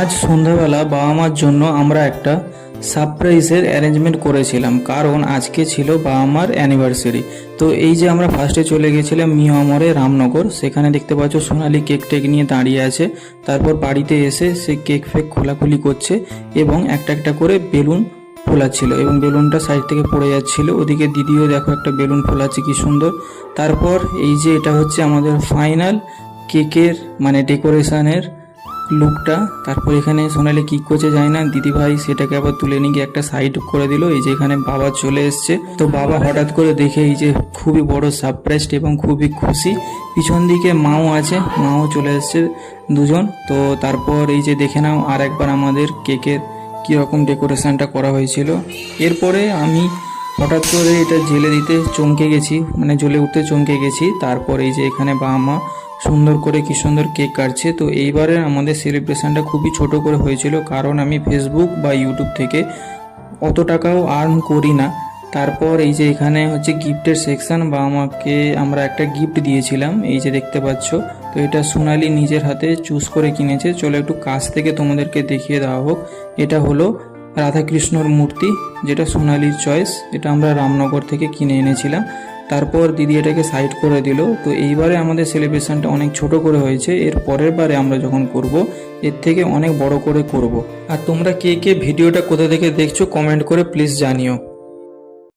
আজ সন্ধ্যাবেলা বাবা মার জন্য আমরা একটা সারপ্রাইজের অ্যারেঞ্জমেন্ট করেছিলাম, কারণ আজকে ছিল বাবা মার অ্যানিভার্সারি। তো এই যে আমরা ফার্স্টে চলে গেছিলাম মিয়ামরে রামনগর, সেখানে দেখতে পাচ্ছ সোনালি কেক টেক নিয়ে দাঁড়িয়ে আছে। তারপর বাড়িতে এসে সে কেক ফেক খোলাখুলি করছে এবং একটা একটা করে বেলুন ফোলাচ্ছিল এবং বেলুনটা সাইড থেকে পড়ে যাচ্ছিল। ওদিকে দিদিও দেখো একটা বেলুন ফোলাচ্ছে, কি সুন্দর। তারপর এই যে এটা হচ্ছে আমাদের ফাইনাল কেকের মানে ডেকোরেশনের লুকটা, তারপর এখানে সোনালি কি করছে যায় না দিদি ভাই সেটাকে আবার তুলে নিয়ে গিয়ে একটা সাইড করে দিল, এই যে এখানে বাবা চলে এসছে। তো বাবা হঠাৎ করে দেখে এই যে খুবই বড় সারপ্রাইজড এবং খুবই খুশি। পিছন দিকে মাও আছে, মাও চলে এসছে দুজন। তো তারপর এই যে দেখে নাও আর একবার আমাদের কেকের কীরকম ডেকোরেশনটা করা হয়েছিল। এরপরে আমি হঠাৎ করে এটা জেলে দিতে চমকে গেছি মানে জ্বলে উঠতে চমকে গেছি। তারপর এই যে এখানে বাবা মা সুন্দর করে কি সুন্দর কেক কাটছে। তো এইবারে আমাদের সেলিব্রেশনটা খুবই ছোট করে হয়েছিল, কারণ আমি ফেসবুক বা ইউটিউব থেকে অত টাকাও আর্ন করি না। তারপর এই যে এখানে হচ্ছে গিফটের সেকশন বা আমাকে আমরা একটা গিফট দিয়েছিলাম, এই যে দেখতে পাচ্ছ। তো এটা সোনালি নিজের হাতে চুজ করে কিনেছে। চলো একটু কাছ থেকে তোমাদেরকে দেখিয়ে দেওয়া হোক। এটা হলো রাধাকৃষ্ণর মূর্তি, যেটা সোনালির চয়েস এটা আমরা রামনগর থেকে কিনে এনেছিলাম। তারপর দিদি এটাকে সাইড করে দিল। তো এইবারে আমাদের সেলিব্রেশনটা অনেক ছোট করে হয়েছে। এর পরের বারে আমরা যখন করব, এর থেকে অনেক বড় করে করব। আর তোমরা কে কে ভিডিওটা কোথা থেকে দেখছ কমেন্ট করে প্লিজ জানিও।